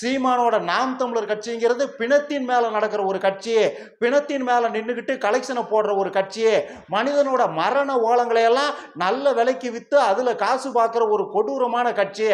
சீமானோட நாம் தமிழர் கட்சிங்கிறது பிணத்தின் மேல நடக்கிற ஒரு கட்சி பிணத்தின் மேல நின்றுக்கிட்டு கலெக்ஷனை போடுற ஒரு கட்சி மனிதனோட மரண ஓலங்களை எல்லாம் நல்ல விலைக்கு வித்து அதுல காசு பார்க்குற ஒரு கொடூரமான கட்சி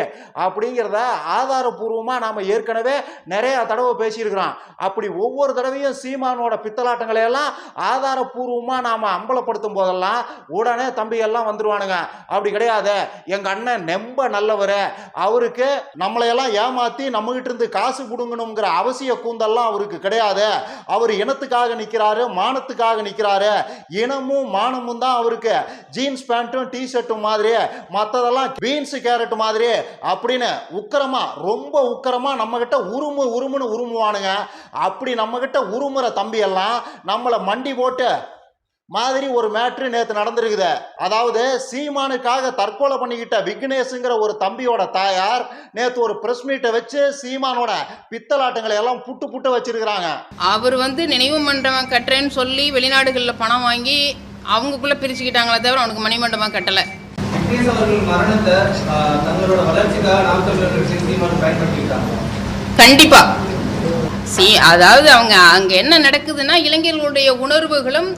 அப்படிங்கிறத ஆதாரபூர்வமா நாம ஏற்கனவே நிறைய தடவை பேசியிருக்கிறோம். அப்படி ஒவ்வொரு தடவையும் சீமானோட பித்தலாட்டங்களை எல்லாம் ஆதாரபூர்வமா நாம அம்பலப்படுத்தும் போதெல்லாம் உடனே தம்பி எல்லாம் வந்துருவானுங்க. அப்படி கிடையாது எங்க அண்ணன் நெம்ப நல்லவர் அவருக்கு நம்மளையெல்லாம் ஏமாத்தி நம்மகிட்ட இருந்து காசு கொடுங்கணுங்கிற அவசிய கூந்தல்லாம் அவருக்கு கிடையாது. அவர் இனத்துக்காக நிற்கிறாரு மானத்துக்காக நிற்கிறாரு இனமும் மானமும் தான் அவருக்கு. ஜீன்ஸ் பேண்ட்டும் டிஷர்ட்டும் மாதிரி. மற்றதெல்லாம் பீன்ஸ் கேரட் மாதிரி. அப்படின்னு உக்கிரமா ரொம்ப உக்கரமாக நம்மகிட்ட உருமு உருமுன்னு உருமுவானுங்க. அப்படி நம்மகிட்ட உருமுற தம்பி எல்லாம் நம்மளை மண்டி போட்டு மாதிரி ஒரு மேட்ரு நேற்று நடந்திருக்குது. அதாவது சீமானுக்காக தற்கொலை பண்ணிக்கிட்ட விக்னேஷுங்கிற ஒரு தம்பியோட தாயார் நேற்று ஒரு பிரஸ் மீட்டை வச்சு சீமானோட பித்தலாட்டங்களை எல்லாம் புட்டு புட்டு வச்சிருக்கிறாங்க. அவர் வந்து நினைவு மண்டபம் கட்டுறேன்னு சொல்லி வெளிநாடுகளில் பணம் வாங்கி அவங்களுக்குள்ள பிரிச்சுக்கிட்டாங்களே தவிர அவனுக்கு மணிமண்டபம் கட்டலை. கண்டிப்பா. சி அதாவது அவங்க அங்கே என்ன நடக்குதுன்னா இளைஞர்களுடைய உணர்வுகளும்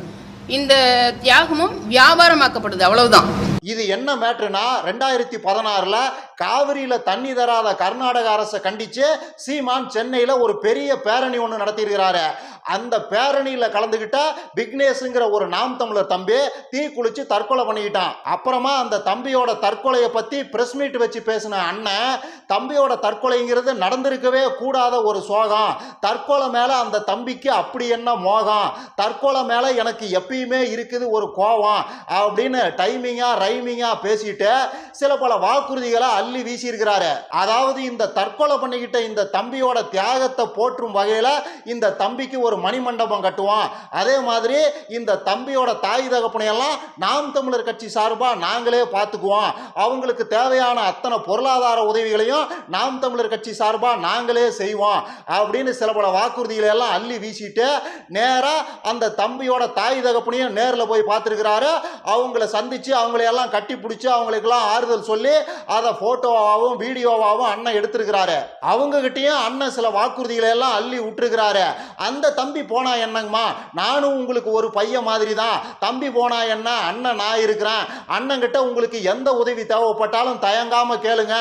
இந்த தியாகமும் வியாபாரமாக்கப்படுது அவ்வளவுதான். இது என்ன மேட்ருனா ரெண்டாயிரத்தி பதினாறுல காவிரியில தண்ணி தராத கர்நாடக அரசை கண்டிச்சு சீமான் சென்னையில ஒரு பெரிய பேரணி ஒன்று நடத்தியிருக்கிறாரு. அந்த பேரணியில கலந்துக்கிட்ட விக்னேஷுங்கிற ஒரு நாம் தமிழர் தம்பி தீ குளிச்சு தற்கொலை பண்ணிக்கிட்டான். அப்புறமா அந்த தம்பியோட தற்கொலையை பத்தி பிரஸ் மீட் வச்சு பேசின அண்ணன் தம்பியோட தற்கொலைங்கிறது நடந்திருக்கவே கூடாத ஒரு சோகம். தற்கொலை மேல அந்த தம்பிக்கு அப்படி என்ன மோகம்? தற்கொலை மேல எனக்கு எப்பயுமே இருக்குது ஒரு கோவம் அப்படின்னு டைமிங்கா ரைமிங்கா பேசிட்டு சில பல வாக்குறுதிகளை அள்ளி வீசியிருக்கிறாரு. அதாவது இந்த தற்கொலை பண்ணிக்கிட்ட இந்த தம்பியோட தியாகத்தை போற்றும் வகையில் இந்த தம்பிக்கு ஒரு மணிமண்டபம் கட்டுவோம் அதே மாதிரி இந்த தம்பியோட தாய் தகப்பனையெல்லாம் நாம் தமிழர் கட்சி சார்பாக நாங்களே பார்த்துக்குவோம். அவங்களுக்கு தேவையான அத்தனை பொருளாதார உதவிகளையும் நாம் தமிழர் கட்சி சார்பாக நாங்களே செய்வோம். அப்படின்னு சில பல வாக்குறுதிகளை எல்லாம் அள்ளி வீசிட்டு நேராக அந்த தம்பியோட தாய் தகப்பனையும் நேரில் போய் பார்த்துருக்கிறாரு. அவங்கள சந்தித்து அவங்களையெல்லாம் கட்டி பிடிச்சி அவங்களுக்கெல்லாம் ஆறுதல் சொல்லி அதை போட்டோவாகவும் வீடியோவாகவும் அண்ணன் எடுத்திருக்கிறாரு. அவங்ககிட்டயும் அண்ணன் சில வாக்குறுதிகளை எல்லாம் அள்ளி விட்டுருக்கிறாரு. அந்த தம்பி போனா என்னங்கம்மா? நானும் உங்களுக்கு ஒரு பையன் மாதிரி தான் தம்பி போனா என்ன? அண்ணன் நான் இருக்கிறேன். அண்ணங்கிட்ட உங்களுக்கு எந்த உதவி தேவைப்பட்டாலும் தயங்காமல் கேளுங்க.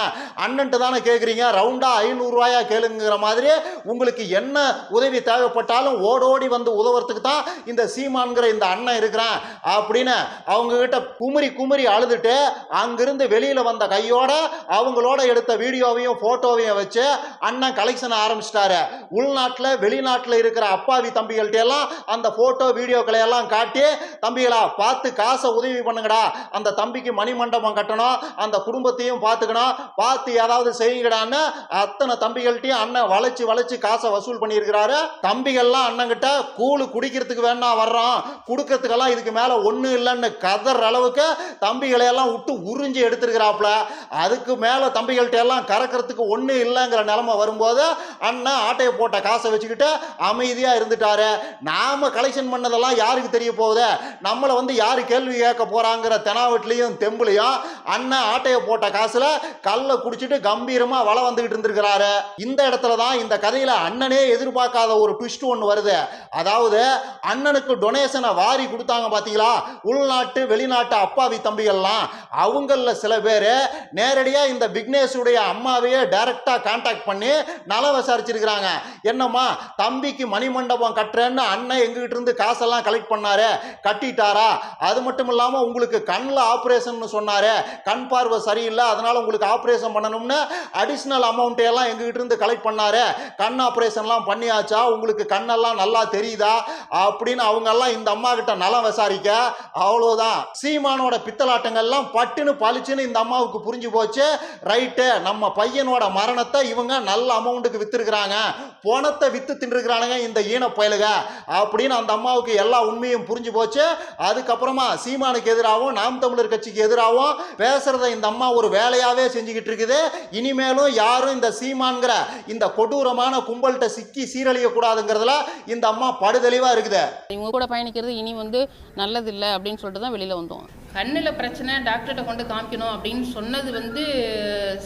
அண்ணன்ட்டு தானே கேட்குறீங்க ரவுண்டாக ஐநூறுரூவாயா கேளுங்கிற மாதிரி உங்களுக்கு என்ன உதவி தேவைப்பட்டாலும் ஓடோடி வந்து உதவுறதுக்கு தான் இந்த சீமான்கிற இந்த அண்ணன் இருக்கிறான் அப்படின்னு அவங்கக்கிட்ட குமரி குமரி அழுதுட்டு அங்கிருந்து வெளியில் வந்த கையோட அவங்களோட எடுத்த வீடியோவையும் ஃபோட்டோவையும் வச்சு அண்ணன் கலெக்ஷன் ஆரம்பிச்சிட்டாரு. உள்நாட்டில் வெளிநாட்டில் இருக்கிற அப்பாவி தம்பிகள்ட்ட எல்லாம் அந்த ஃபோட்டோ வீடியோக்களை எல்லாம் காட்டி தம்பிகளா பார்த்து காசை உதவி பண்ணுங்கடா. அந்த தம்பிக்கு மணிமண்டபம் கட்டணும். அந்த குடும்பத்தையும் பார்த்துக்கணும். பார்த்து ஏதாவது செய்யுங்கடான்னு அத்தனை தம்பிகள்கிட்டையும் அண்ணன் வளைச்சு வளைச்சு காசை வசூல் பண்ணியிருக்கிறாரு. தம்பிகள்லாம் அண்ணங்கிட்ட கூழு குடிக்கிறதுக்கு வேணா வர்றோம் கொடுக்கறதுக்கெல்லாம் இதுக்கு மேலே ஒன்றும் இல்லைன்னு கதற அளவுக்கு தம்பிகளை எல்லாம் விட்டு உறிஞ்சி எடுத்துருக்கிறாப்புல. அதுக்கு மேலே தம்பிகள்கிட்ட எல்லாம் கறக்கிறதுக்கு ஒன்றும் இல்லைங்கிற நிலமை வரும்போது அண்ணன் ஆட்டையை போட்ட காசை வச்சுக்கிட்டு அமைதியாக இருந்துட்டாரு. நாம் கலெக்ஷன் பண்ணதெல்லாம் யாருக்கு தெரிய போகுது? நம்மளை வந்து யார் கேள்வி கேட்க போகிறாங்கிற தெனாவட்லையும் தெம்புலையும் அண்ணன் ஆட்டையை போட்ட காசுல கல்லை குடிச்சிட்டு கம்பீரமா வள வந்துகிட்டு இருந்திருக்கிறாரு. இந்த இடத்துல தான் இந்த கதையில அண்ணனே எதிர்பார்க்காத ஒரு ட்விஸ்ட் ஒன்று வருது. அதாவது அண்ணனுக்கு டொனேஷனை வாரி கொடுத்தாங்க பாத்தீங்களா? உள்நாட்டு வெளிநாட்டு அப்பாவி தம்பிகள்லாம். அவங்கள சில பேர் நேரடியாக இந்த விக்னேஷுடைய அம்மாவையே டைரக்டாக கான்டாக்ட் பண்ணி நல விசாரிச்சிருக்கிறாங்க. என்னம்மா தம்பிக்கு மணிமண்டபம் கட்டுறேன்னு அண்ணன் எங்ககிட்ட இருந்து காசெல்லாம் கலெக்ட் பண்ணாரு. கட்டிட்டாரா? அது மட்டும் இல்லாமல் உங்களுக்கு கண்ணில் ஆப்ரேஷன் சொன்னாரு. கண் பார்வை சரியில்லை அதனால உங்களுக்கு ஆப்ரேஷன் பண்ணணும்னு அடிஷ்னல் அமௌண்ட்டை எல்லாம் எங்ககிட்ட இருந்து கலெக்ட் பண்ணாரு. கண் ஆப்ரேஷன்லாம் பண்ணியாச்சா? உங்களுக்கு கண்ணெல்லாம் நல்லா தெரியுதா? அப்படின்னு அவங்கெல்லாம் இந்த அம்மா கிட்ட நலம் விசாரிக்க அவ்வளோதான் சீமானோட பித்தலாட்டங்கள்லாம் பட்டுன்னு பளிச்சுன்னு இந்த அம்மாவுக்கு புரிஞ்சு போச்சு. ரைட்டு நம்ம பையனோட மரணத்தை இவங்க நல்ல அமௌண்ட்டுக்கு வித்துருக்குறாங்க. பணத்தை வித்து தின்றுக்கிறானுங்க இந்த ஈன பயலுக அப்படின்னு அந்த அம்மாவுக்கு எல்லா உண்மையும் புரிஞ்சு போச்சு. அதுக்கப்புறமா சீமானுக்கு எதிராகவும் நாம் தமிழர் கட்சிக்கு எதிராகவும் பேசுறத இந்த அம்மா ஒரு வேலையாவே செஞ்சுக்கிட்டு இருக்குது. இனிமேலும் யாரும் இந்த சீமான்கிற இந்த கொடூரமான கும்பல்கிட்ட சிக்கி சீரழிய கூடாதுங்கிறதுல இந்த அம்மா படுதெளிவா இருக்குது. இவங்க கூட பயணிக்கிறது இனி வந்து நல்லதில்லை அப்படின்னு சொல்லிட்டு தான் வெளியில் வந்தோம். கண்ணில் பிரச்சனை டாக்டர்கிட்ட கொண்டு காமிக்கணும் அப்படின்னு சொன்னது வந்து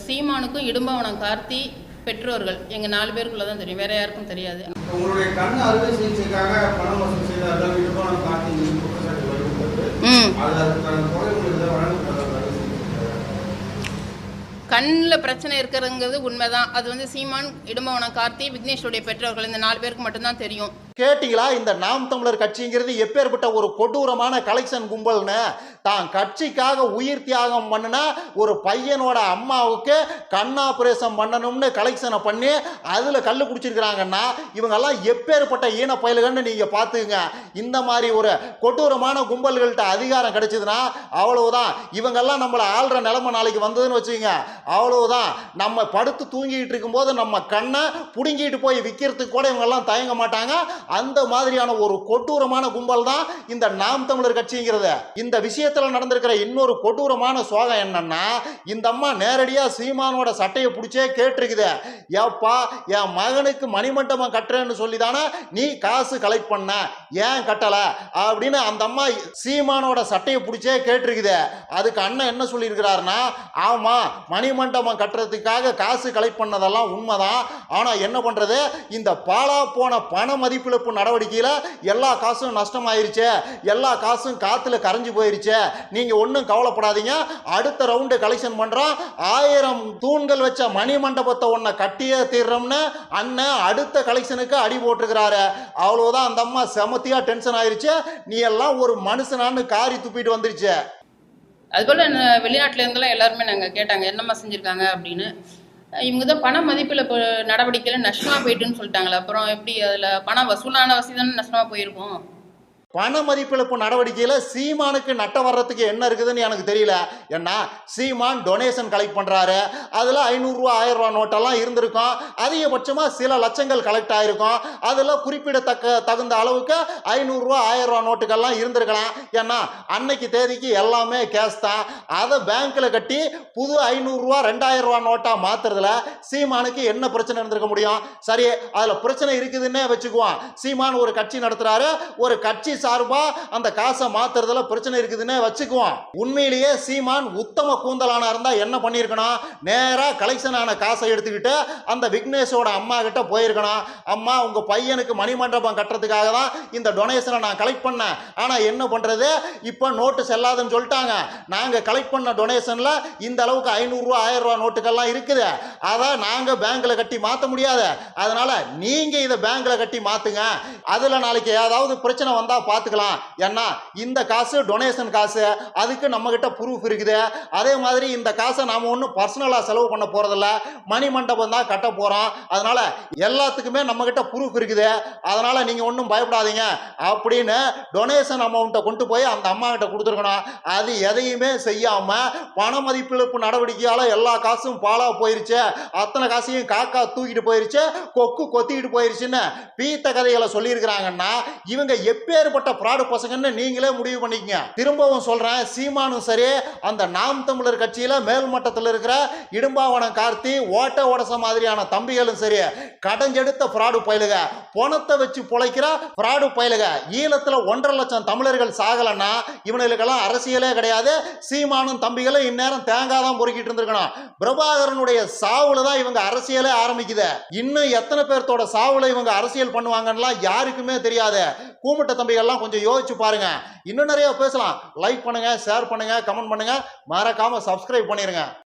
சீமானுக்கும் இடும்பவனம் கார்த்தி பெற்றோர்கள். எங்கள் நாலு பேருக்குள்ள தான் தெரியும். வேற யாருக்கும் தெரியாது. உங்களுடைய கண் அறுவை சிகிச்சைக்காக பணம் வசூல் செய்தார்கள். குற்றச்சாட்டு வருகிறது ம். கண்ணில் பிரச்சனை இருக்கிறதுங்கிறது உண்மைதான். அது வந்து சீமான் இடும்பவனம் கார்த்தி விக்னேஷோடைய பெற்றோர்கள் இந்த நாலு பேருக்கு மட்டும்தான் தெரியும். கேட்டிங்களா? இந்த நாம் தமிழர் கட்சிங்கிறது எப்பேற்பட்ட ஒரு கொடூரமான கலெக்ஷன் கும்பல்னு? தான் கட்சிக்காக உயிர் தியாகம் பண்ணுனா ஒரு பையனோட அம்மாவுக்கு கண் ஆபரேஷன் பண்ணணும்னு கலெக்ஷனை பண்ணி அதில் கல் குடிச்சிருக்கிறாங்கன்னா இவங்கெல்லாம் எப்பேற்பட்ட ஈன பயல்கள்னு நீங்கள் பார்த்துக்குங்க. இந்த மாதிரி ஒரு கொடூரமான கும்பல்கள்கிட்ட அதிகாரம் கிடைச்சதுன்னா அவ்வளவுதான். இவங்கெல்லாம் நம்மளை ஆள்ற நிலைமை நாளைக்கு வந்ததுன்னு வச்சுக்கோங்க. அவ்வளவுதான். நம்ம படுத்து தூங்கிட்டு இருக்கும்போது நம்ம கண்ணை புடுங்கிட்டு போய் விற்கிறதுக்கு கூட இவங்கெல்லாம் தயங்க மாட்டாங்க. அந்த மாதிரியான ஒரு கொட்டூரமான கும்பல் தான் இந்த நாம் தமிழர் கட்சிங்கிறது. இந்த விஷயத்தில் நடந்திருக்கிற இன்னொரு கொடூரமான சோகம் என்னன்னா இந்த அம்மா நேரடியாக சீமானோட சட்டையை பிடிச்சே கேட்டிருக்குது. ஏப்பா என் மகனுக்கு மணிமண்டபம் கட்டுறேன்னு சொல்லி தானே நீ காசு கலெக்ட் பண்ண? ஏன் கட்டலை? அப்படின்னு அந்த அம்மா சீமானோட சட்டையை பிடிச்சே கேட்டிருக்குது. அதுக்கு அண்ணன் என்ன சொல்லியிருக்கிறாருன்னா ஆமாம் மணிமண்டபம் கட்டுறதுக்காக காசு கலெக்ட் பண்ணதெல்லாம் உண்மைதான். ஆனால் என்ன பண்ணுறது இந்த பாலா போன பண மதிப்பிழப்பு நடவடிக்கையில் எல்லா காசும் நஷ்டமாயிருச்சு எல்லா காசும் காற்றுல கரைஞ்சு போயிருச்சு நீங்கள் ஒன்றும் கவலைப்படாதீங்க. அடுத்த ரவுண்டு கலெக்ஷன் பண்ணுறோம் ஆயிரம் தூண்கள் வச்ச மணி மண்டபத்தை ஒன்றை கட்டியே தீர்றோம்னு அண்ணன் அடுத்த கலெக்ஷனுக்கு அடி போட்டிருக்கிறாரு. அவ்வளோதான் அந்த அம்மா செமத்தியாக டென்ஷன் ஆயிருச்சு. நீ எல்லாம் ஒரு மனுஷனான்னு காரி துப்பிட்டு வந்துருச்சு. அதுபோல் வெளிநாட்டிலேருந்துலாம் எல்லாருமே நாங்கள் கேட்டாங்க என்னம்மா செஞ்சுருக்காங்க அப்படின்னு. இவங்க தான் பண மதிப்பில் இப்போ நடவடிக்கையில் நஷ்டமாக போயிட்டுன்னு சொல்லிட்டாங்களே. அப்புறம் எப்படி அதில் பணம் வசூலான வசதி தானே நஷ்டமாக போயிருக்கும்? பண மதிப்பிழப்பு நடவடிக்கையில் சீமானுக்கு நட்டம் வர்றதுக்கு என்ன இருக்குதுன்னு எனக்கு தெரியல. ஏன்னா சீமான் டொனேஷன் கலெக்ட் பண்ணுறாரு அதில் ஐநூறுரூவா ஆயிரம் ரூபா நோட்டெல்லாம் இருந்திருக்கும். அதிகபட்சமாக சில லட்சங்கள் கலெக்ட் ஆகிருக்கும் அதில் குறிப்பிடத்தக்க தகுந்த அளவுக்கு ஐநூறுரூவா ஆயிரம் ரூபா நோட்டுகள்லாம் இருந்திருக்கலாம். ஏன்னா அன்னைக்கு தேதிக்கு எல்லாமே கேஷ் தான். அதை பேங்க்கில் கட்டி புது ஐநூறுரூவா ரெண்டாயிரம் ரூபா நோட்டாக மாற்றுறதுல சீமானுக்கு என்ன பிரச்சனை இருந்திருக்க முடியும்? சரி அதில் பிரச்சனை இருக்குதுன்னே வச்சுக்குவோம். சீமான் ஒரு கட்சி நடத்துகிறாரு ஒரு கட்சி சார்பா அந்த காசை மாத்துறதுல பிரச்சனை இருக்குதுன்னு வச்சுக்குவோம். உண்மையிலேயே சீமான் உத்தம கூந்தலானா இருந்தா என்ன பண்ணியிருக்கணும்? நேரா கலெக்ஷன் ஆன காசை எடுத்துக்கிட்டு அந்த விக்னேஷோட அம்மா கிட்ட போயிருக்கணும். அம்மா உங்க பையனுக்கு மணிமண்டபம் கட்டுறதுக்காக தான் இந்த டொனேஷனை நான் கலெக்ட் பண்ணேன். ஆனா என்ன பண்றது? இப்போ நோட்டு செல்லாதுன்னு சொல்லிட்டாங்க. நாங்க கலெக்ட் பண்ண டொனேஷன்ல இந்த அளவுக்கு ஐநூறுரூவா ஆயிரம் ரூபா நோட்டுகள்லாம் இருக்குது. அதை நாங்க பேங்க்ல கட்டி மாத்த முடியாது. அதனால நீங்க இதை பேங்க்ல கட்டி மாத்துங்க. அதுல நாளைக்கு ஏதாவது பிரச்சனை வந்தா பார்த்துக்கலாம். ஏன்னா இந்த காசு டொனேஷன் காசு அதுக்கு நம்மக்கிட்ட ப்ரூஃப் இருக்குது. அதே மாதிரி இந்த காசை நாம் ஒன்றும் பர்சனலாக செலவு பண்ண போகிறதில்ல மணி மண்டபம் தான் கட்ட போகிறோம் அதனால் எல்லாத்துக்குமே நம்மக்கிட்ட ப்ரூஃப் இருக்குது. அதனால் நீங்கள் ஒன்றும் பயப்படாதீங்க. அப்படின்னு டொனேஷன் அமௌண்ட்டை கொண்டு போய் அந்த அம்மா கிட்ட கொடுத்துருக்கணும். அது எதையுமே செய்யாமல் பண மதிப்பிழப்பு நடவடிக்கையால் எல்லா காசும் பாலாக போயிருச்சு. அத்தனை காசையும் காக்கா தூக்கிட்டு போயிருச்சு. கொக்கு கொத்திக்கிட்டு போயிருச்சுன்னு பீத்த கதைகளை சொல்லியிருக்கிறாங்கன்னா இவங்க எப்பேற்பட்ட ஃப்ராடு பசங்கன்னு நீங்களே முடிவு பண்ணிக்கங்க. திரும்பவும் சொல்றேன் சீமானும் சரி அந்த நாம் தமிழர் கட்சியில மேல்மட்டத்தில் இருக்கிற இடும்பாவனம் கார்த்தி ஓட்ட ஓடச மாதிரியான தம்பிகளும் சரி கடஞ்செடுத்த ஃப்ராடு பயலுக. பணத்தை வச்சு பொழைக்கிற ஃப்ராடு பயலுக. ஈழத்துல ஒன்றரை லட்சம் தமிழர்கள் சாகலைன்னா இவனுக்கெல்லாம் அரசியலே கிடையாது. சீமானும் தம்பிகளும் இந்நேரம் தேங்காய் தான் பொறுக்கிட்டு இருந்திருக்கணும். பிரபாகரனுடைய சாவுல தான் இவங்க அரசியலே ஆரம்பிக்குது. இன்னும் எத்தனை பேர்த்தோட சாவுல இவங்க அரசியல் பண்ணுவாங்கன்னா யாருக்குமே தெரியாது. கூமுட்ட தம்பிகள்லாம் கொஞ்சம் யோசிச்சு பாருங்க. இன்னும் நிறைய பேசலாம். லைக் பண்ணுங்க ஷேர் பண்ணுங்க கமெண்ட் பண்ணுங்க. மறக்காம சப்ஸ்கிரைப் பண்ணிருங்க.